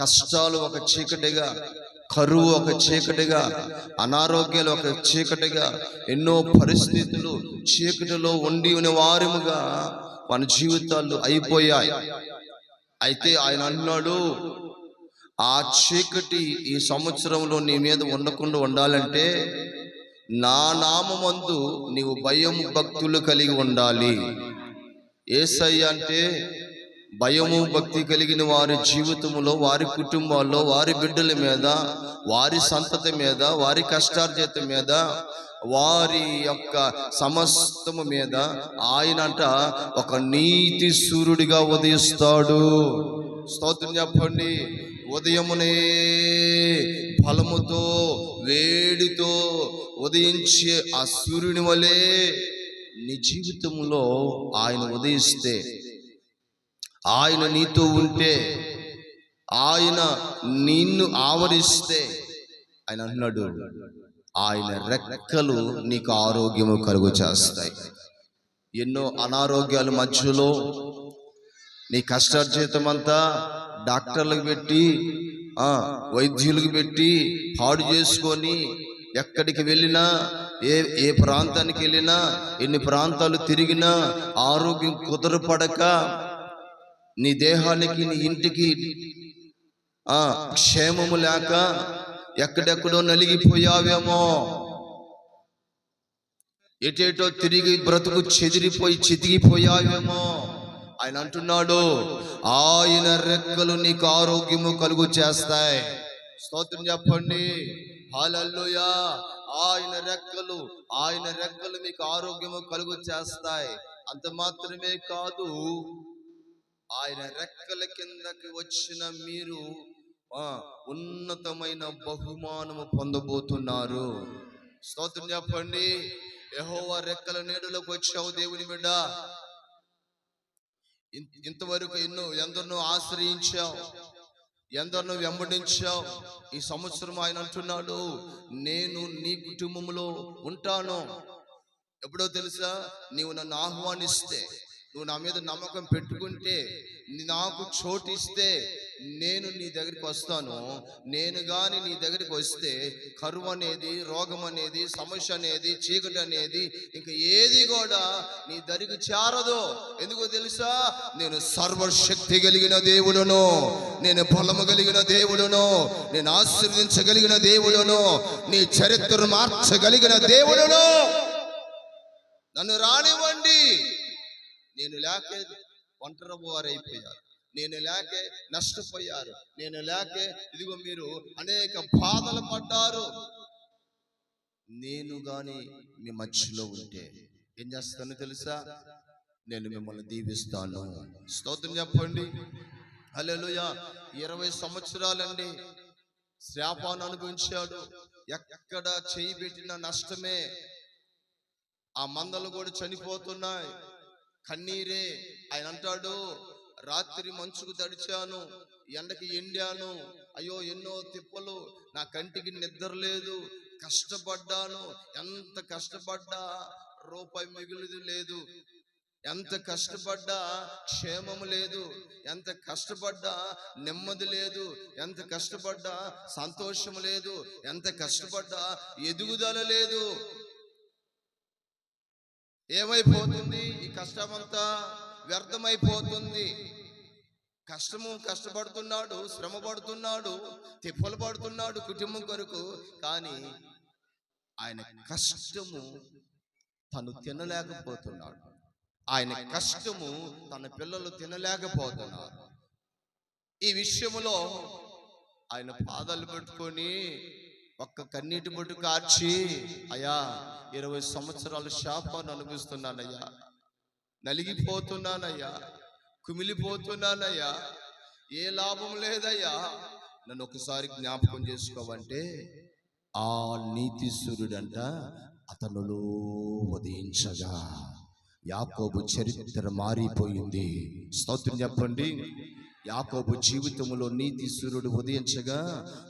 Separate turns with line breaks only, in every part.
కష్టాలు ఒక చీకటిగా కరువు ఒక చీకటిగా అనారోగ్యాలు ఒక చీకటిగా ఎన్నో పరిస్థితులు చీకటిలో ఉండి ఉన్న వారముగా మన జీవితాలు అయిపోయాయి. అయితే ఆయన అన్నాడు ఆ చీకటి ఈ సంవత్సరంలో నీ మీద ఉండకుండా ఉండాలంటే నా నామందు నీవు భయం భక్తులు కలిగి ఉండాలి. ఏసయ్య అంటే భయము భక్తి కలిగిన వారి జీవితంలో వారి కుటుంబాల్లో వారి బిడ్డల మీద వారి సంతతి మీద వారి కష్టార్జిత మీద వారి యొక్క సమస్తము మీద ఆయనంట ఒక నీతి సూర్యుడిగా ఉదయిస్తాడు. స్తోత్రం చెప్పండి. ఉదయమునే ఫలముతో వేడితో ఉదయించే ఆ సూర్యుని వలె నీ జీవితంలో ఆయన ఉదయిస్తే ఆయన నీతో ఉంటే ఆయన నిన్ను ఆవరిస్తే ఆయన అన్నాడు ఆయన రెక్కలు నీకు ఆరోగ్యము కలుగు చేస్తాయి. ఎన్నో అనారోగ్యాల మధ్యలో నీ కష్టార్జితం అంతా డాక్టర్లకు పెట్టి వైద్యులకు పెట్టి పాడు చేసుకొని ఎక్కడికి వెళ్ళినా ఏ ఏ ప్రాంతానికి వెళ్ళినా ఎన్ని ప్రాంతాలు తిరిగినా ఆరోగ్యం కుదరపడక నీ దేహానికి నీ ఇంటికి ఆ క్షేమము లేక ఎక్కడెక్కడో నలిగిపోయావేమో. ఎటేటో తిరిగి బ్రతుకు చెదిరిపోయి చెదిగిపోయావేమో ఆయన అంటున్నాడు ఆయన రెక్కలు నీకు ఆరోగ్యము కలుగు చేస్తాయి. స్తోత్రం చెప్పండి. హాలల్లుయా. ఆయన రెక్కలు ఆయన రెక్కలు మీకు ఆరోగ్యము కలుగు చేస్తాయి. అంత మాత్రమే కాదు ఆయన రెక్కల కిందకి వచ్చిన మీరు ఆ ఉన్నతమైన బహుమానము పొందబోతున్నారు. స్తోత్రం చెప్పండి. యహోవా రెక్కల నీడలోకి వచ్చావు దేవుని బిడ్డ. ఇంతవరకు ఎన్నో ఎందరినో ఆశ్రయించావు. ఎందరినో వెంబడించావు. ఈ సంవత్సరం ఆయన అంటున్నాడు నేను నీ కుటుంబంలో ఉంటాను. ఎప్పుడో తెలుసా? నీవు నన్ను ఆహ్వానిస్తే. నువ్వు నా మీద నమ్మకం పెట్టుకుంటే నాకు చోటిస్తే నేను నీ దగ్గరికి వస్తాను. నేను కానీ నీ దగ్గరికి వస్తే కరువు అనేది రోగం అనేది సమస్య అనేది చీకటి అనేది ఇంకా ఏది కూడా నీ దగ్గరికి చేరదు. ఎందుకో తెలుసా? నేను సర్వశక్తి కలిగిన దేవుడును. నేను బలము కలిగిన దేవుడును. నేను ఆశీర్వదించగలిగిన దేవుడును. నీ చరిత్రను మార్చగలిగిన దేవుడును. నన్ను రానివ్వండి నేను లేకే ఒంటరి వారైపోయారు. నేను లేకే నష్టపోయారు. నేను లేకే ఇదిగో మీరు అనేక బాధలు పడ్డారు. నేను గాని మీ మధ్యలో ఉంటే ఏం చేస్తాను తెలుసా? నేను మిమ్మల్ని దీవిస్తాను. స్తోత్రం చెప్పండి. అలెలుయ ఇరవై సంవత్సరాలండి శాపాన్ని అనుభవించాడు. ఎక్కడ చేయి పెట్టిన నష్టమే. ఆ మందలు కూడా చనిపోతున్నాయి. కన్నీరే. ఆయన అంటాడు రాత్రి మంచుకు తడిచాను ఎండకి ఎండాను. అయ్యో ఎన్నో తిప్పలు. నా కంటికి నిద్ర లేదు. కష్టపడ్డాను. ఎంత కష్టపడ్డా? రూపాయి మిగిలిది లేదు. ఎంత కష్టపడ్డా? క్షేమము లేదు. ఎంత కష్టపడ్డా? నెమ్మది లేదు. ఎంత కష్టపడ్డా? సంతోషం లేదు. ఎంత కష్టపడ్డా? ఎదుగుదల లేదు. ఏమైపోతుంది? ఈ కష్టమంతా వ్యర్థమైపోతుంది. కష్టము కష్టపడుతున్నాడు శ్రమ పడుతున్నాడు తిప్పలు పడుతున్నాడు కుటుంబం కొరకు. కానీ ఆయన కష్టము తను తినలేకపోతున్నాడు. ఆయన కష్టము తన పిల్లలు తినలేకపోతున్నారు. ఈ విషయంలో ఆయన పాదాలు పెట్టుకొని ఒక్క కన్నీటి బొట్టు కార్చి అయ్యా ఇరవై సంవత్సరాలు శాపాన్ని అనుభవిస్తున్నానయ్యా నలిగిపోతున్నానయ్యా. కుమిలిపోతున్నానయ్యా. ఏ లాభం లేదయ్యా. నన్ను ఒకసారి జ్ఞాపకం చేసుకోవంటే ఆ నీతి సూర్యుడంట అతనులో ఉదయించగా. యాకోబు చరిత్ర మారిపోయింది. స్తోత్రం చెప్పండి. యాకోబు జీవితంలో నీతి సూర్యుడు ఉదయించగా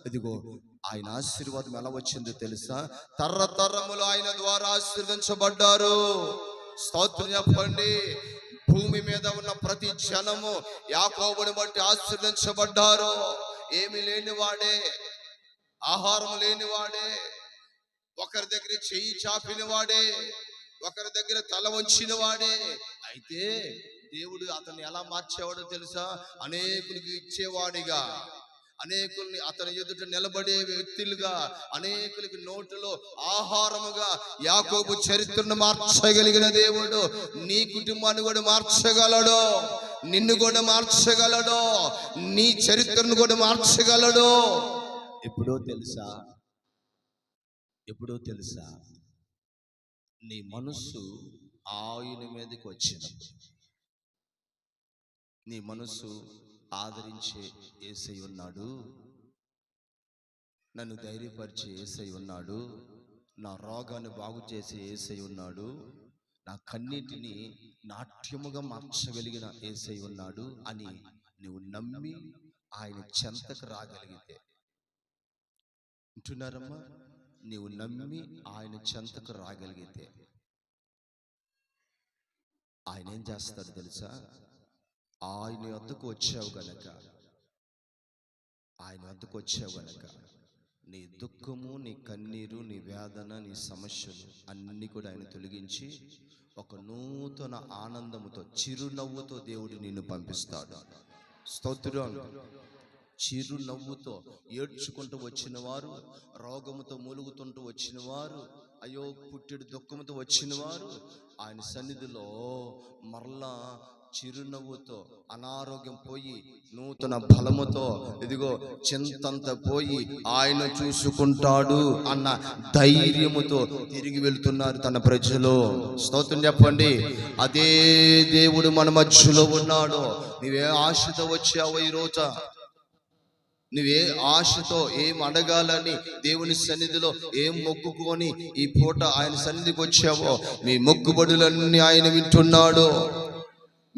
ఇదిగో ఆయన ఆశీర్వాదం ఎలా వచ్చిందో తెలుసా? తరతరములు ఆయన ద్వారా ఆశీర్వించబడ్డారు. స్తోత్రం చెప్పండి. భూమి మీద ఉన్న ప్రతి జనము యాకోబుని బట్టి ఆశీర్వించబడ్డారు. ఏమి లేనివాడే ఆహారం లేనివాడే ఒకరి దగ్గర చెయ్యి చాపిన వాడే ఒకరి దగ్గర తల వంచిన వాడే అయితే దేవుడు అతన్ని ఎలా మార్చేవాడో తెలుసా? అనేకులకి ఇచ్చేవాడిగా. అనేకుల్ని అతని ఎదుట నిలబడే వ్యక్తులుగా అనేకులకి నోటిలో ఆహారముగా యాకోబు చరిత్రను మార్చగలిగిన దేవుడు నీ కుటుంబాన్ని కూడా మార్చగలడు నిన్ను కూడా మార్చగలడు నీ చరిత్రను కూడా మార్చగలడు. ఎప్పుడో తెలుసా? ఎప్పుడో తెలుసా? నీ మనస్సు ఆయన మీదకి వచ్చినప్పుడు. నీ మనస్సు ఆదరించే ఏసై ఉన్నాడు. నన్ను ధైర్యపరిచే ఏసై ఉన్నాడు. నా రోగాన్ని బాగు చేసే ఏసై ఉన్నాడు. నా కన్నిటిని నాట్యముగా మార్చగలిగిన ఏసై ఉన్నాడు అని నువ్వు నమ్మి ఆయన చెంతకు రాగలిగితే. వింటున్నారమ్మా నీవు నమ్మి ఆయన చెంతకు రాగలిగితే. ఆయన ఏం చేస్తాడు తెలుసా? ఆయన వద్దకు వచ్చావు గనక. ఆయన వద్దకు వచ్చావు గనక. నీ దుఃఖము నీ కన్నీరు నీ వేదన నీ సమస్యలు అన్నీ కూడా ఆయన తొలగించి ఒక నూతన ఆనందముతో చిరునవ్వుతో దేవుడు నిన్ను పంపిస్తాడు. స్తోత్రం. చిరునవ్వుతో ఏడ్చుకుంటూ వచ్చిన వారు రోగముతో మూలుగుతుంటూ వచ్చిన వారు అయ్యో పుట్టెడు దుఃఖముతో వచ్చిన వారు ఆయన సన్నిధిలో మరలా చిరునవ్వుతో అనారోగ్యం పోయి నూతన బలముతో ఇదిగో చింతంత పోయి ఆయన చూసుకుంటాడు అన్న ధైర్యముతో తిరిగి వెళ్తున్నారు తన ప్రజలు. స్తోత్రం చెప్పండి. అదే దేవుడు మన మధ్యలో ఉన్నాడు. నీవే ఆశతో వచ్చావు ఈ రోజా నువ్వే ఆశతో ఏం అడగాలని దేవుని సన్నిధిలో ఏం మొక్కుకొని ఈ పూట ఆయన సన్నిధికి వచ్చావో మీ మొక్కుబడులన్నీ ఆయన వింటున్నాడు.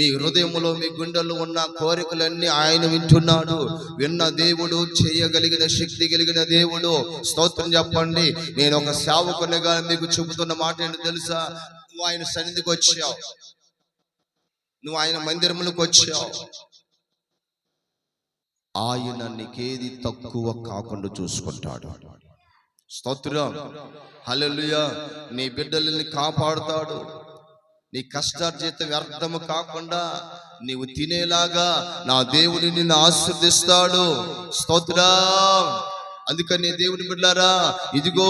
మీ హృదయంలో మీ గుండెల్లో ఉన్న కోరికలన్నీ ఆయన వింటున్నాడు. విన్న దేవుడు చేయగలిగిన శక్తి కలిగిన దేవుడు. స్తోత్రం చెప్పండి. నేను ఒక సేవకునిగా మీకు చెబుతున్న మాట ఏంటో తెలుసా? నువ్వు ఆయన సన్నిధికి వచ్చావు. నువ్వు ఆయన మందిరములకు వచ్చావు. ఆయన నీకేది తక్కువ కాకుండా చూసుకుంటాడు. స్తోత్రం. హలలుయ నీ బిడ్డలని కాపాడుతాడు. నీ కష్టార్జిత వ్యర్థము కాకుండా నీవు తినేలాగా నా దేవుని నిన్ను ఆశీర్దిస్తాడు స్తోత్రం. అందుకని దేవుని బిడ్డారా ఇదిగో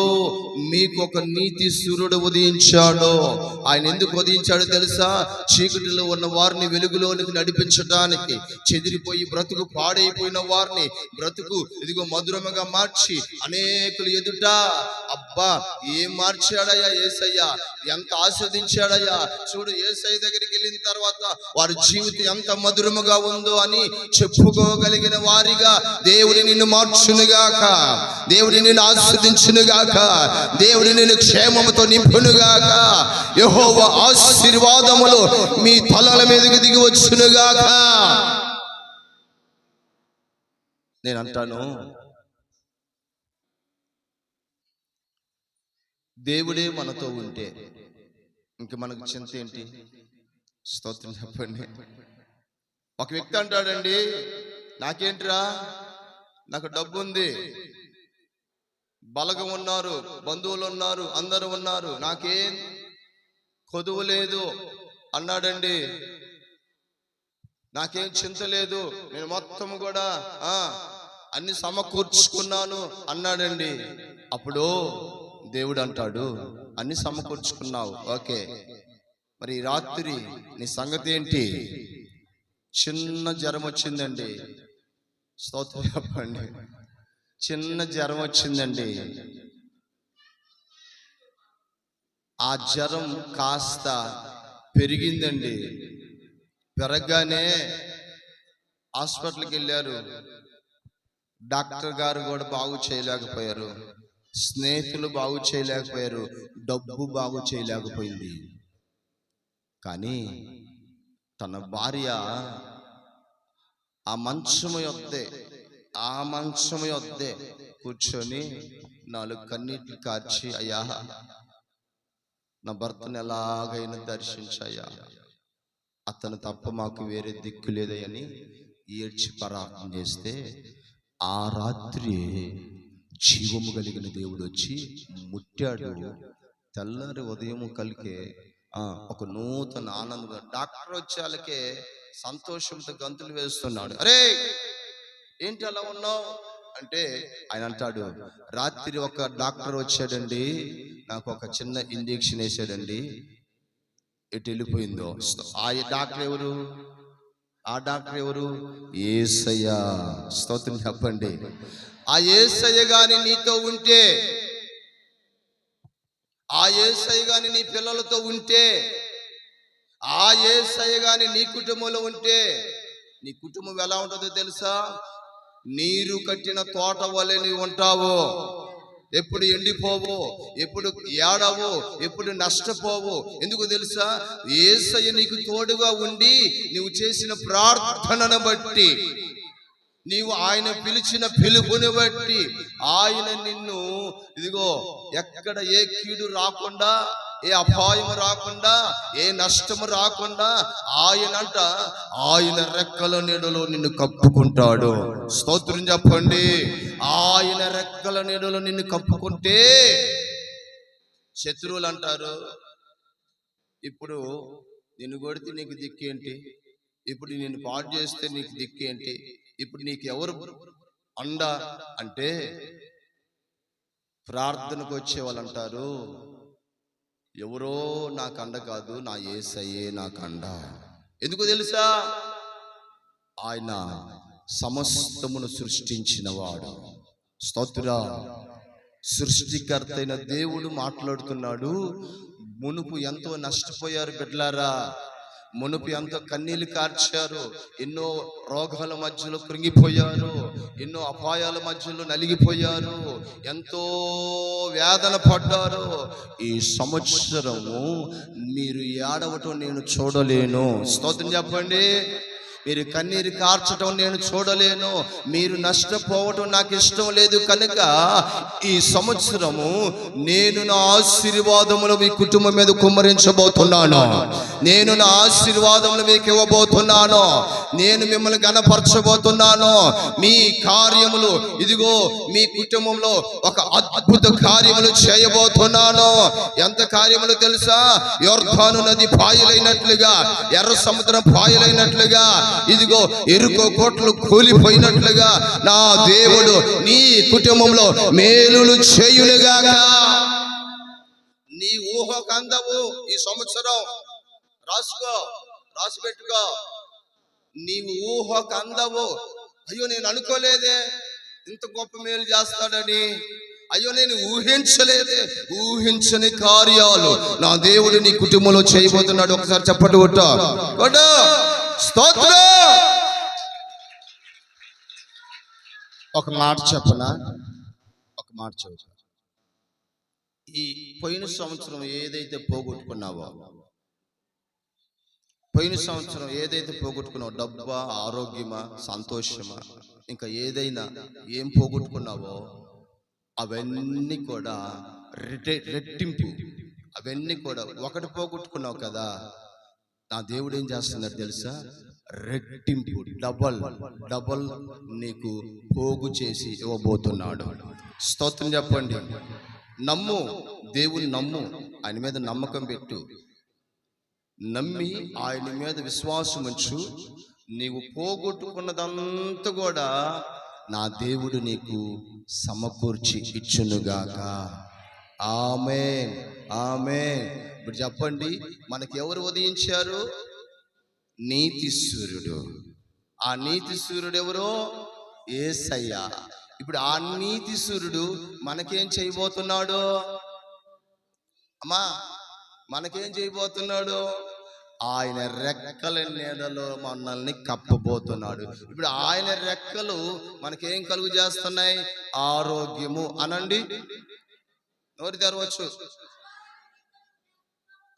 మీకు ఒక నీతి సూర్యుడు ఉదయించాడు. ఆయన ఎందుకు ఉదయించాడో తెలుసా? చీకటిలో ఉన్న వారిని వెలుగులోనికి నడిపించడానికి చెదిరిపోయి బ్రతుకు పాడైపోయిన వారిని బ్రతుకు ఇదిగో మధురముగా మార్చి అనేకులు ఎదుట అబ్బా ఏం మార్చాడయ్యా ఏసయ్యా? ఎంత ఆస్వాదించాడయ్యా? చూడు ఏసై దగ్గరికి వెళ్ళిన తర్వాత వారి జీవితం ఎంత మధురముగా ఉందో అని చెప్పుకోగలిగిన వారిగా దేవుని నిన్ను మార్చునుగాక. దేవుడిని నేను ఆస్వాదించునుగాక దేవుడిని నేను క్షేమముతో నింపునుగాక యహోవ ఆశీర్వాదములు మీ తలల మీదకి దిగి వచ్చునుగాక నేను అంటాను దేవుడే మనతో ఉంటే ఇంక మనకు చింత ఏంటి? స్తోత్రం చెప్పండి. ఒక వ్యక్తి అంటాడండి నాకేంట్రా? నాకు డబ్బు ఉంది బలగం ఉన్నారు బంధువులు ఉన్నారు అందరూ ఉన్నారు. నాకేం కొదువు లేదు. అన్నాడండి. నాకేం చింత లేదు. నేను మొత్తం కూడా ఆ అన్ని సమకూర్చుకున్నాను అన్నాడండి. అప్పుడు దేవుడు అంటాడు అన్ని సమకూర్చుకున్నావు. ఓకే. మరి రాత్రి నీ సంగతి ఏంటి? చిన్న జ్వరం వచ్చిందండి. స్తోత్రం చెప్పండి. చిన్న జ్వరం వచ్చిందండి. ఆ జ్వరం కాస్త పెరిగిందండి. పెరగగానే హాస్పిటల్కి వెళ్ళారు డాక్టర్ గారు కూడా బాగు చేయలేకపోయారు. స్నేహితులు బాగు చేయలేకపోయారు. డబ్బు బాగు చేయలేకపోయింది. కానీ తన భార్య ఆ మంచము యొద్దే ఆ మంచము యొద్దే కూర్చొని నాలుగు కన్నీట్లు కార్చి అయ్యా నా భర్తను ఎలాగైనా దర్శించయ్యా. అతను తప్ప మాకు వేరే దిక్కు లేదని ఏడ్చి ప్రార్థన చేస్తే ఆ రాత్రి జీవము కలిగిన దేవుడు వచ్చి ముట్టాడు. తెల్లారి ఉదయం కలికే ఒక నూతన ఆనందం. డాక్టర్ వచ్చేళ్ళకే సంతోషంతో గంతులు వేస్తున్నాడు. అరే ఏంటి అలా ఉన్నావు? అంటే ఆయన అంటాడు రాత్రి ఒక డాక్టర్ వచ్చాడండి నాకు ఒక చిన్న ఇంజెక్షన్ వేసాడండి ఎటు వెళ్ళిపోయిందో? ఆ డాక్టర్ ఎవరు? ఆ డాక్టర్ ఎవరు? ఏసయ్య స్తోత్రం చెప్పండి. ఆ ఏసయ్య గాని నీతో ఉంటే ఆ ఏసయ్య గాని నీ పిల్లలతో ఉంటే ఆ ఏసయ్య గాని నీ కుటుంబంలో ఉంటే నీ కుటుంబం ఎలా ఉంటుందో తెలుసా? నీరు కట్టిన తోట వలె నీవు ఉంటావు. ఎప్పుడు ఎండిపోవు ఎప్పుడు ఏడవు ఎప్పుడు నష్టపోవు. ఎందుకు తెలుసా? ఏసయ్య నీకు తోడుగా ఉండి నువ్వు చేసిన ప్రార్థనను బట్టి నీవు ఆయన పిలిచిన పిలుపుని బట్టి ఆయన నిన్ను ఇదిగో ఎక్కడ ఏ కీడు రాకుండా ఏ అపాయం రాకుండా ఏ నష్టము రాకుండా ఆయనంట ఆయన రెక్కల నీడలో నిన్ను కప్పుకుంటాడు. స్తోత్రం చెప్పండి. ఆయన రెక్కల నీడలో నిన్ను కప్పుకుంటే శత్రువులు అంటారు ఇప్పుడు నిన్ను కొడితే నీకు దిక్కేంటి ఇప్పుడు నేను పాడు చేస్తే నీకు దిక్కేంటి ఇప్పుడు నీకు ఎవరు అండ? అంటే ప్రార్థనకు వచ్చే వాళ్ళు అంటారు ఎవరో నా కండ కాదు నా ఏసయ్యే నా కండ. ఎందుకు తెలుసా? ఆయన సమస్తమును సృష్టించిన వాడు స్తోత్ర. సృష్టికర్త అయిన దేవుడు మాట్లాడుతున్నాడు. మునుపు ఎంతో నష్టపోయారు బిడ్లారా మునుపు ఎంతో కన్నీళ్ళు కార్చారు. ఎన్నో రోగాల మధ్యలో కృంగిపోయారు. ఎన్నో అపాయాల మధ్యలో నలిగిపోయారు. ఎంతో వేదన పడ్డారు ఈ సంవత్సరము మీరు ఏడవటం నేను చూడలేను. స్తోత్రం చెప్పండి. మీరు కన్నీరు కార్చడం నేను చూడలేను. మీరు నష్టపోవటం నాకు ఇష్టం లేదు కనుక ఈ సంవత్సరము నేను నా ఆశీర్వాదములు మీ కుటుంబం మీద కుమ్మరించబోతున్నాను. నేను నా ఆశీర్వాదములు మీకు ఇవ్వబోతున్నాను. నేను మిమ్మల్ని గణపరచబోతున్నాను. మీ కార్యములు ఇదిగో మీ కుటుంబంలో ఒక అద్భుత కార్యములు చేయబోతున్నాను. ఎంత కార్యములు తెలుసా? యోర్ధాను నది పాయలైనట్లుగా ఎర్ర సముద్రం పాయలైనట్లుగా ఇదిగో ఎరుకో కోట్లు కూలిపోయినట్లుగా నా దేవుడు నీ కుటుంబంలో మేలులు చేయునుగాక. నీ ఊహకు అందవు ఈ సంవత్సరం రాసుకో రాసి పెట్టుకో. నీవు ఊహకు అందవు అయ్యో నేను అనుకోలేదే ఇంత గొప్ప మేలు చేస్తాడని. అయ్యో నేను ఊహించలేదే ఊహించని కార్యాలు నా దేవుడు నీ కుటుంబంలో చేయబోతున్నాడు. ఒకసారి చెప్పట్టు కొట్ట స్తోత్రం! ఒక మాట చెప్పనా? ఒక మాట చెప్ప. ఈ పోయిన సంవత్సరం ఏదైతే పోగొట్టుకున్నావో పోయిన సంవత్సరం ఏదైతే పోగొట్టుకున్నావో డబ్బా ఆరోగ్యమా సంతోషమా ఇంకా ఏదైనా ఏం పోగొట్టుకున్నావో అవన్నీ కూడా రెట్టింపు. అవన్నీ కూడా ఒకటి పోగొట్టుకున్నావు కదా నా దేవుడు ఏం చేస్తున్నాడు తెలుసా? రెట్టింపు డబల్ డబల్ నీకు పోగు చేసి ఇవ్వబోతున్నాడు. స్తోత్రం చెప్పండి. నమ్ము దేవుని నమ్ము ఆయన మీద నమ్మకం పెట్టు. నమ్మి ఆయన మీద విశ్వాసం ఉంచు. నీవు పోగొట్టుకున్నదంతా కూడా నా దేవుడు నీకు సమకూర్చి ఇచ్చునుగాక. ఆమె ఆమె ఇప్పుడు చెప్పండి మనకి ఎవరు ఉదయించారు? నీతి సూర్యుడు ఆ నీతి సూర్యుడు ఎవరు ఏసయ్య. ఇప్పుడు ఆ నీతి సూర్యుడు మనకేం చేయబోతున్నాడు? అమ్మా మనకేం చేయబోతున్నాడు? ఆయన రెక్కల నీడలో మనల్ని కప్పబోతున్నాడు. ఇప్పుడు ఆయన రెక్కలు మనకేం కలుగు చేస్తున్నాయి? ఆరోగ్యము అనండి. ఎవరు తెరవచ్చు.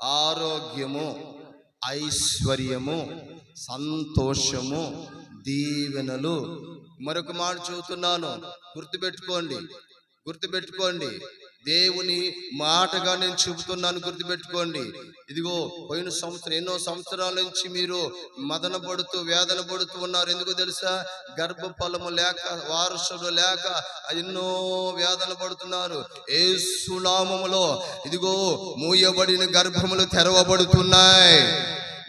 ఆరోగ్యము ఐశ్వర్యము సంతోషము దీవెనలు. మరొక మాట చూస్తున్నాను గుర్తుపెట్టుకోండి. గుర్తుపెట్టుకోండి. దేవుని మాటగా నేను చెబుతున్నాను గుర్తుపెట్టుకోండి. ఇదిగో పోయిన సంవత్సరం ఎన్నో సంవత్సరాల నుంచి మీరు మదన పడుతూ వేదన పడుతూ ఉన్నారు. ఎందుకు తెలుసా? గర్భఫలము లేక వారసుడు లేక ఎన్నో వేదన పడుతున్నారు. ఏ సునామములో ఇదిగో మూయబడిన గర్భములు తెరవబడుతున్నాయి.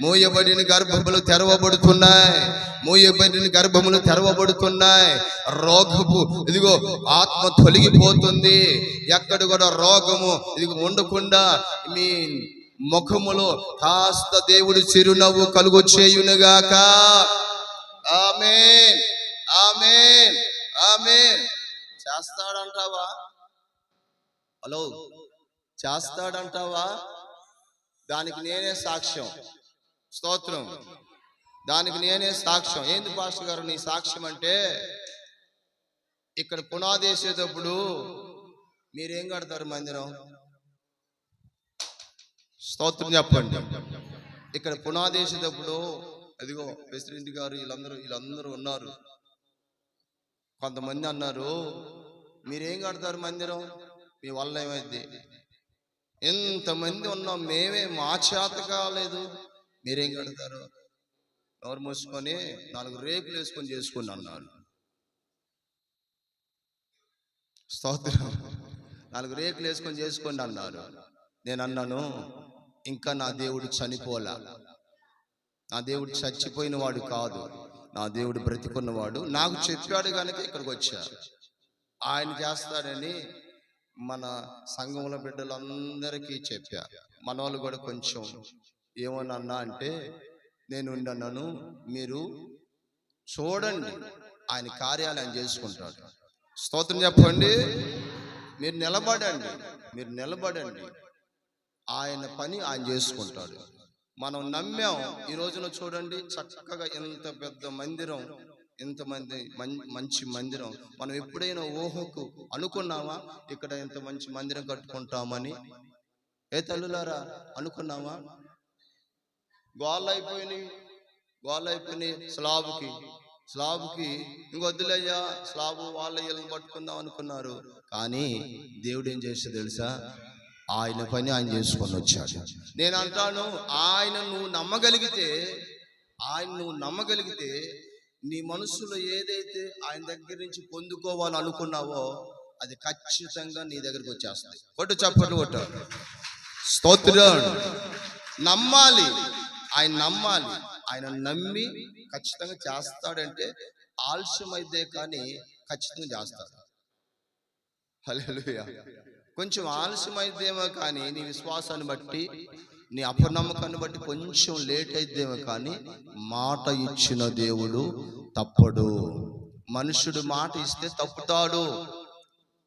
మూయబడిన గర్భములు తెరవబడుతున్నాయి. మూయబడిన గర్భములు తెరవబడుతున్నాయి. రోగము ఇదిగో ఆత్మ తొలగిపోతుంది. ఎక్కడ కూడా రోగము ఇది ఉండకుండా మీ ముఖములో కాస్త దేవుడి చిరునవ్వు కలుగు చేయునుగాక ఆమె ఆమె ఆమె చేస్తాడంటావా? హలో. చేస్తాడంటావా? దానికి నేనే సాక్ష్యం. స్తోత్రం. దానికి నేనే సాక్ష్యం. ఏంది పాస్టర్ గారు నీ సాక్ష్యం అంటే ఇక్కడ పునాది వేసేటప్పుడు మీరేం కడతారు మందిరం? స్తోత్రం చెప్పండి. ఇక్కడ పునాది వేసేటప్పుడు అదిగో ప్రెసిడెంట్ గారు వీళ్ళందరూ వీళ్ళందరూ ఉన్నారు. కొంతమంది అన్నారు మీరేం కడతారు మందిరం? మీ వల్ల ఏమైంది? ఎంతమంది ఉన్నాం మేమే మా చేత కాలేదు. మీరేం కడతారు? ఎవరు మూసుకొని నాలుగు రేకులు వేసుకొని చేసుకుని అన్నారు స్తోత్రం. నాలుగు రేకులు వేసుకొని చేసుకోండి అన్నారు నేను అన్నాను ఇంకా నా దేవుడు చనిపోలా. నా దేవుడు చచ్చిపోయిన వాడు కాదు. నా దేవుడు బ్రతికున్నవాడు. నాకు చెప్పాడు కనుక ఇక్కడికి వచ్చా. ఆయన చేస్తాడని మన సంఘంలో బిడ్డలందరికీ చెప్పా. మన వాళ్ళు కూడా కొంచెం ఏమన్నా అంటే నేను నన్ను మీరు చూడండి ఆయన కార్యాలు ఆయన చేసుకుంటాడు. స్తోత్రం చెప్పండి. మీరు నిలబడండి మీరు నిలబడండి. ఆయన పని ఆయన చేసుకుంటాడు. మనం నమ్మాం ఈ రోజున చూడండి చక్కగా ఇంత పెద్ద మందిరం ఇంతమంది మం- మంచి మందిరం. మనం ఎప్పుడైనా ఊహకు అనుకున్నామా ఇక్కడ ఇంత మంచి మందిరం కట్టుకుంటామని? ఏ తల్లులారా అనుకున్నామా? గోళ్ళు అయిపోయినాయి గోళ్ళు అయిపోయినాయి స్లాబ్కి స్లాబ్కి ఇంకొద్దులయ్యా స్లాబ్ వాళ్ళ ఇళ్ళని పట్టుకుందాం అనుకున్నారు. కానీ దేవుడు ఏం చేస్తే తెలుసా? ఆయన పని ఆయన చేసుకొని వచ్చాడు. నేను అంటాను ఆయన నువ్వు నమ్మగలిగితే ఆయన నువ్వు నమ్మగలిగితే నీ మనసులో ఏదైతే ఆయన దగ్గర నుంచి పొందుకోవాలని అనుకున్నావో అది ఖచ్చితంగా నీ దగ్గరికి వచ్చేస్తుంది కొట్టు చప్పట్లు కొట్టు. స్తోత్రం. నమ్మాలి. ఆయన నమ్మాలి. ఆయన నమ్మి ఖచ్చితంగా చేస్తాడంటే ఆలస్యం అయితే కానీ ఖచ్చితంగా చేస్తాడు. హల్లెలూయా. కొంచెం ఆలస్యం అయితేమో కానీ నీ విశ్వాసాన్ని బట్టి నీ అపనమ్మకాన్ని బట్టి కొంచెం లేట్ అయితేమో కానీ మాట ఇచ్చిన దేవుడు తప్పడు. మనుషుడు మాట ఇస్తే తప్పుతాడు.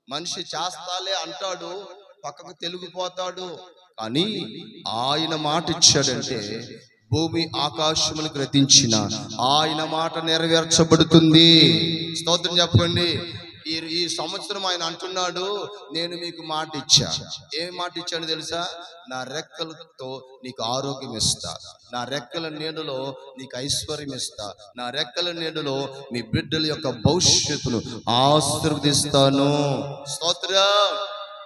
మనిషి చేస్తాలే అంటాడు పక్కకు తెలుగుపోతాడు. కానీ ఆయన మాట ఇచ్చాడంటే భూమి ఆకాశములు గ్రతించిన ఆయన మాట నెరవేర్చబడుతుంది. స్తోత్రం చెప్పండి. ఈ ఈ సంవత్సరం ఆయన అంటున్నాడు నేను మీకు మాట ఇచ్చా. ఏం మాట ఇచ్చాను తెలుసా? నా రెక్కలతో నీకు ఆరోగ్యం ఇస్తా. నా రెక్కల నీడలో నీకు ఐశ్వర్యం ఇస్తా. నా రెక్కల నీడలో మీ బిడ్డల యొక్క భవిష్యత్తును ఆశీర్వదిస్తాను. స్తోత్ర.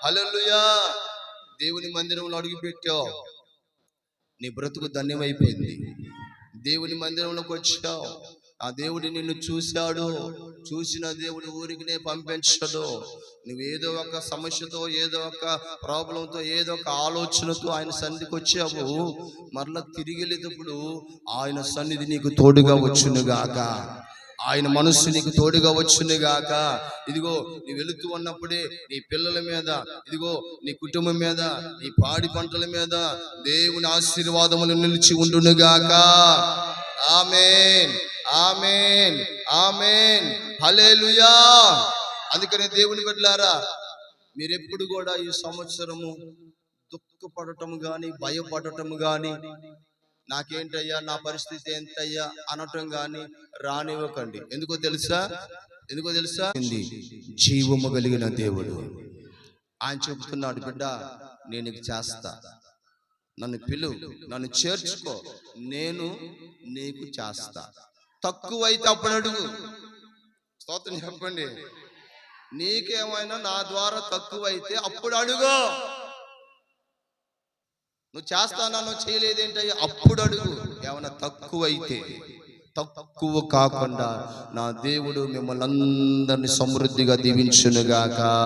హల్లెలూయా. దేవుని మందిరంలో అడుగుపెట్టావు. నీ బ్రతుకు ధన్యమైపోయింది. దేవుని మందిరంలోకి వచ్చావు. ఆ దేవుడు నిన్ను చూశాడు. చూసిన దేవుడు ఊరికినే పంపించడు. నువ్వు ఏదో ఒక సమస్యతో ఏదో ఒక ప్రాబ్లంతో ఏదో ఒక ఆలోచనతో ఆయన సన్నిధికి వచ్చావు. మరలా తిరిగి వెళ్ళేటప్పుడు ఆయన సన్నిధి నీకు తోడుగా వచ్చునుగాక. ఆయన మనస్సు నీకు తోడుగా వచ్చునుగాక. ఇదిగో నీ వెళుతూ ఉన్నప్పుడే నీ పిల్లల మీద ఇదిగో నీ కుటుంబం మీద నీ పాడి పంటల మీద దేవుని ఆశీర్వాదములు నిలిచి ఉండునుగాక. ఆమెన్. ఆమెన్. ఆమెన్. హల్లెలూయా. అందుకని దేవుని బిడ్డలారా మీరెప్పుడు కూడా ఈ సంవత్సరము దుఃఖపడటం గాని భయపడటం గాని నాకేంటయ్యా? నా పరిస్థితి ఏంటయ్యా అనటం కానీ రానివ్వకండి. ఎందుకో తెలుసా? ఎందుకో తెలుసా? జీవము కలిగిన దేవుడు. ఆయన చెబుతున్నాడు బిడ్డ నేను చేస్తా. నన్ను పిలువు. నన్ను చేర్చుకో. నేను నీకు చేస్తా. తక్కువైతే అప్పుడు అడుగు. స్తోత్రం చెప్పండి. నీకేమైనా నా ద్వారా తక్కువైతే అప్పుడు అడుగు. నువ్వు చేస్తానా? నువ్వు చేయలేదేంటయ్యా? అప్పుడు అడుగు. ఏమైనా తక్కువైతే తక్కువ కాకుండా నా దేవుడు మిమ్మల్ని అందరినీ సమృద్ధిగా దీవించునుగాక.